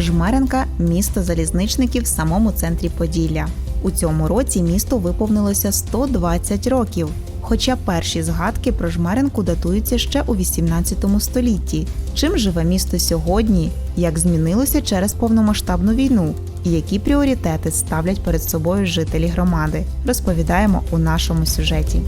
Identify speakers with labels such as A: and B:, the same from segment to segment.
A: Жмеренка місто залізничників в самому центрі Поділля. У цьому році місту виповнилося 120 років. Хоча перші згадки про Жмеренку датуються ще у 18 столітті. Чим живе місто сьогодні, як змінилося через повномасштабну війну, і які пріоритети ставлять перед собою жителі громади, розповідаємо у нашому сюжеті.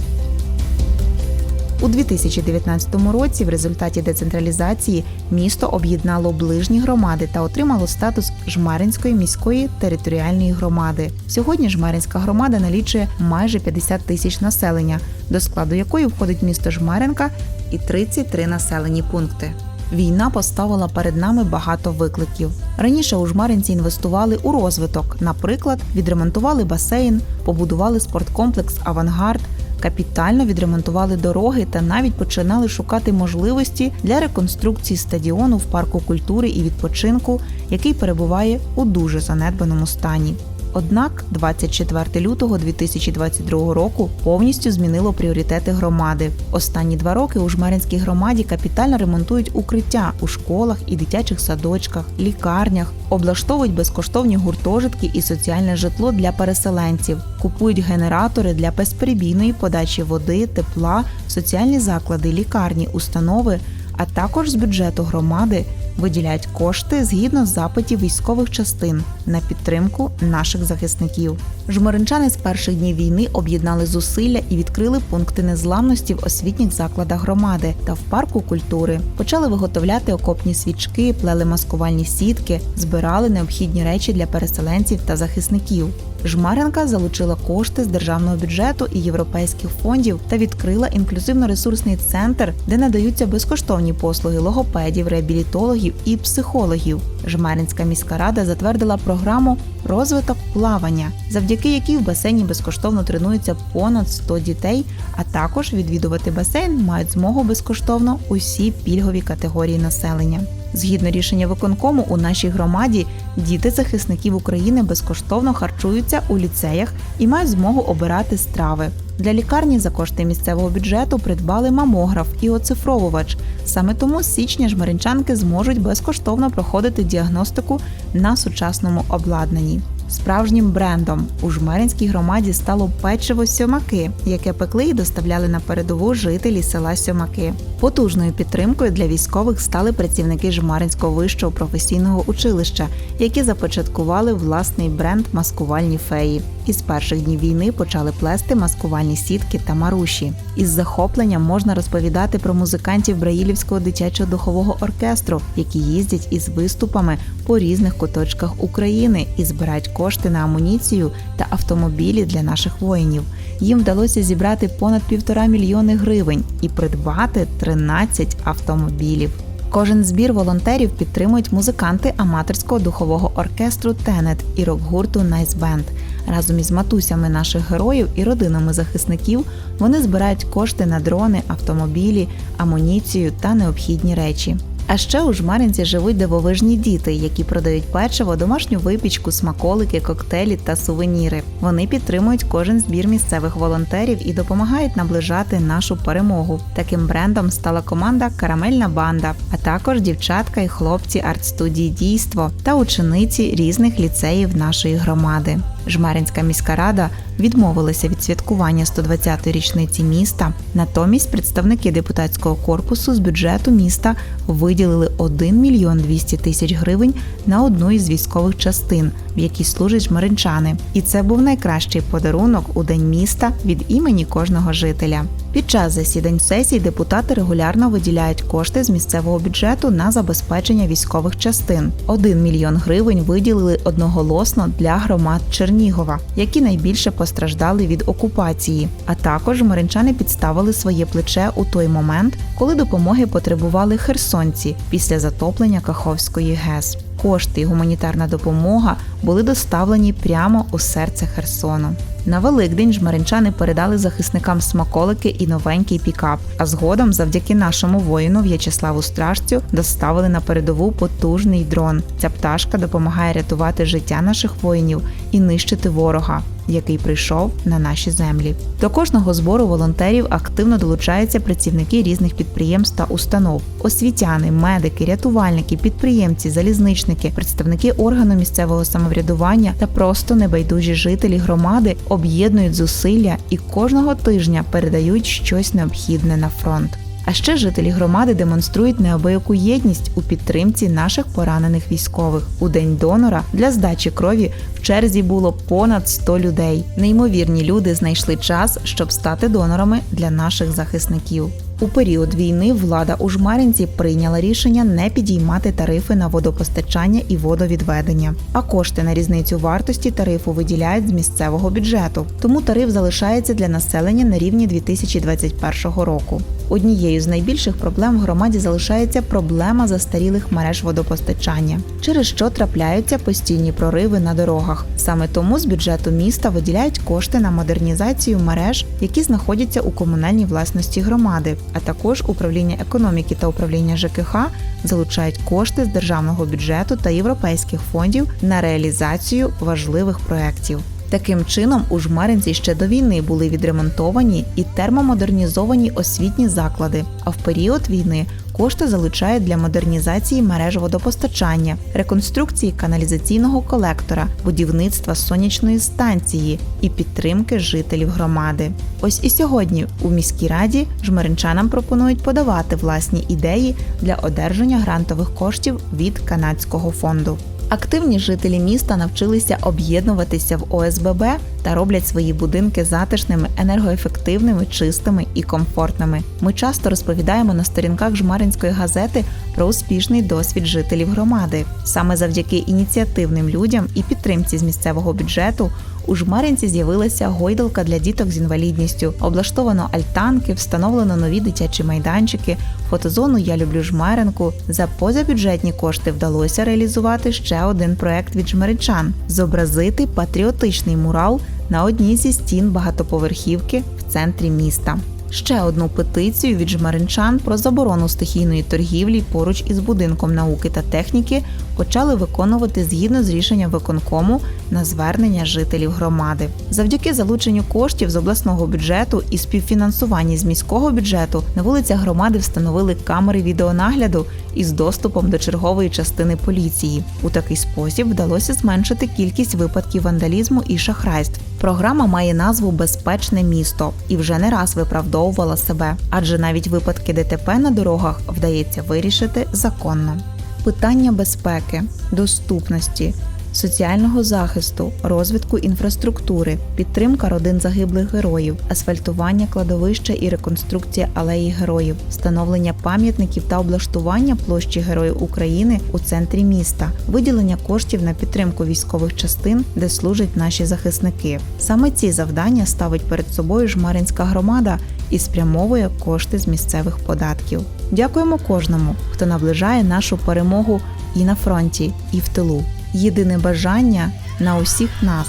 A: У 2019 році в результаті децентралізації місто об'єднало ближні громади та отримало статус Жмаринської міської територіальної громади. Сьогодні Жмаринська громада налічує майже 50 тисяч населення, до складу якої входить місто Жмеринка і 33 населені пункти. Війна поставила перед нами багато викликів. Раніше у Жмаринці інвестували у розвиток. Наприклад, відремонтували басейн, побудували спорткомплекс Авангард, капітально відремонтували дороги та навіть починали шукати можливості для реконструкції стадіону в парку культури і відпочинку, який перебуває у дуже занедбаному стані. Однак 24 лютого 2022 року повністю змінило пріоритети громади. Останні два роки у Жмеринській громаді капітально ремонтують укриття у школах і дитячих садочках, лікарнях, облаштовують безкоштовні гуртожитки і соціальне житло для переселенців, купують генератори для безперебійної подачі води, тепла, соціальні заклади, лікарні, установи, а також з бюджету громади виділяють кошти згідно запитів військових частин на підтримку наших захисників. Жмеринчани з перших днів війни об'єднали зусилля і відкрили пункти незламності в освітніх закладах громади та в парку культури. Почали виготовляти окопні свічки, плели маскувальні сітки, збирали необхідні речі для переселенців та захисників. Жмаренка залучила кошти з державного бюджету і європейських фондів та відкрила інклюзивно-ресурсний центр, де надаються безкоштовні послуги логопедів, реабілітологів і психологів. Жмеринська міська рада затвердила програму розвиток плавання, завдяки якій в басейні безкоштовно тренуються понад 100 дітей, а також відвідувати басейн мають змогу безкоштовно усі пільгові категорії населення. Згідно рішення виконкому, у нашій громаді діти захисників України безкоштовно харчуються у ліцеях і мають змогу обирати страви. Для лікарні за кошти місцевого бюджету придбали мамограф і оцифровувач. Саме тому з січня жмеринчанки зможуть безкоштовно проходити діагностику на сучасному обладнанні. Справжнім брендом у жмеринській громаді стало печиво сьомаки, яке пекли і доставляли на передову жителі села Сьомаки. Потужною підтримкою для військових стали працівники Жмаринського вищого професійного училища, які започаткували власний бренд маскувальні феї. Із перших днів війни почали плести маскувальні сітки та маруші. Із захопленням можна розповідати про музикантів Браїлівського дитячого духового оркестру, які їздять із виступами по різних куточках України і збирають кошти на амуніцію та автомобілі для наших воїнів. Їм вдалося зібрати понад півтора мільйони гривень і придбати 13 автомобілів. Кожен збір волонтерів підтримують музиканти аматорського духового оркестру Тенет і рок-гурту Найс Бенд. Разом із матусями наших героїв і родинами захисників вони збирають кошти на дрони, автомобілі, амуніцію та необхідні речі. А ще у жмаринці живуть дивовижні діти, які продають печиво, домашню випічку, смаколики, коктейлі та сувеніри. Вони підтримують кожен збір місцевих волонтерів і допомагають наближати нашу перемогу. Таким брендом стала команда Карамельна банда, а також дівчатка і хлопці арт-студії Дійство та учениці різних ліцеїв нашої громади. Жмеринська міська рада відмовилася від святкування 120-ї річниці міста. Натомість представники депутатського корпусу з бюджету міста виділили 1 мільйон 200 тисяч гривень на одну із військових частин, в якій служать жмеринчани. І це був найкращий подарунок у день міста від імені кожного жителя. Під час засідань сесій депутати регулярно виділяють кошти з місцевого бюджету на забезпечення військових частин. 1 мільйон гривень виділили одноголосно для громад Чернігова, які найбільше постраждали від окупації. А також миринчани підставили своє плече у той момент, коли допомоги потребували херсонці після затоплення Каховської ГЕС. Кошти і гуманітарна допомога були доставлені прямо у серце Херсону. На Великдень жмеринчани передали захисникам смаколики і новенький пікап. А згодом, завдяки нашому воїну В'ячеславу Стражцю, доставили на передову потужний дрон. Ця пташка допомагає рятувати життя наших воїнів і нищити ворога. Який прийшов на наші землі. До кожного збору волонтерів активно долучаються працівники різних підприємств та установ, освітяни, медики, рятувальники, підприємці, залізничники, представники органу місцевого самоврядування та просто небайдужі жителі громади об'єднують зусилля і кожного тижня передають щось необхідне на фронт. А ще жителі громади демонструють неабияку єдність у підтримці наших поранених військових. У день донора для здачі крові в черзі було понад 100 людей. Неймовірні люди знайшли час, щоб стати донорами для наших захисників. У період війни влада у Жмаринці прийняла рішення не підіймати тарифи на водопостачання і водовідведення, а кошти на різницю вартості тарифу виділяють з місцевого бюджету. Тому тариф залишається для населення на рівні 2021 року. Однією з найбільших проблем в громаді залишається проблема застарілих мереж водопостачання, через що трапляються постійні прориви на дорогах. Саме тому з бюджету міста виділяють кошти на модернізацію мереж, які знаходяться у комунальній власності громади, а також управління економіки та управління ЖКХ залучають кошти з державного бюджету та європейських фондів на реалізацію важливих проєктів. Таким чином, у Жмеринці ще до війни були відремонтовані і термомодернізовані освітні заклади. А в період війни кошти залучають для модернізації мереж водопостачання, реконструкції каналізаційного колектора, будівництва сонячної станції і підтримки жителів громади. Ось і сьогодні у міській раді жмеринчанам пропонують подавати власні ідеї для одержання грантових коштів від канадського фонду. Активні жителі міста навчилися об'єднуватися в ОСББ та роблять свої будинки затишними, енергоефективними, чистими і комфортними. Ми часто розповідаємо на сторінках Жмаринської газети про успішний досвід жителів громади. Саме завдяки ініціативним людям і підтримці з місцевого бюджету у Жмаринці з'явилася гойдалка для діток з інвалідністю, облаштовано альтанки, встановлено нові дитячі майданчики, фотозону Я люблю Жмеринку. За позабюджетні кошти вдалося реалізувати ще один проект від жмеринчан – зобразити патріотичний мурал на одній зі стін багатоповерхівки в центрі міста. Ще одну петицію від жмаринчан про заборону стихійної торгівлі поруч із будинком науки та техніки почали виконувати згідно з рішенням виконкому на звернення жителів громади. Завдяки залученню коштів з обласного бюджету і співфінансуванні з міського бюджету на вулицях громади встановили камери відеонагляду із доступом до чергової частини поліції. У такий спосіб вдалося зменшити кількість випадків вандалізму і шахрайств. Програма має назву Безпечне місто і вже не раз виправдовувала себе, адже навіть випадки ДТП на дорогах вдається вирішити законно. Питання безпеки, доступності, соціального захисту, розвитку інфраструктури, підтримка родин загиблих героїв, асфальтування кладовища і реконструкція алеї героїв, встановлення пам'ятників та облаштування площі Героїв України у центрі міста, виділення коштів на підтримку військових частин, де служать наші захисники. Саме ці завдання ставить перед собою жмаринська громада і спрямовує кошти з місцевих податків. Дякуємо кожному, хто наближає нашу перемогу і на фронті, і в тилу. Єдине бажання на усіх нас,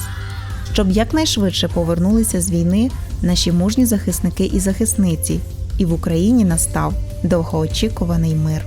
A: щоб якнайшвидше повернулися з війни наші мужні захисники і захисниці, і в Україні настав довгоочікуваний мир.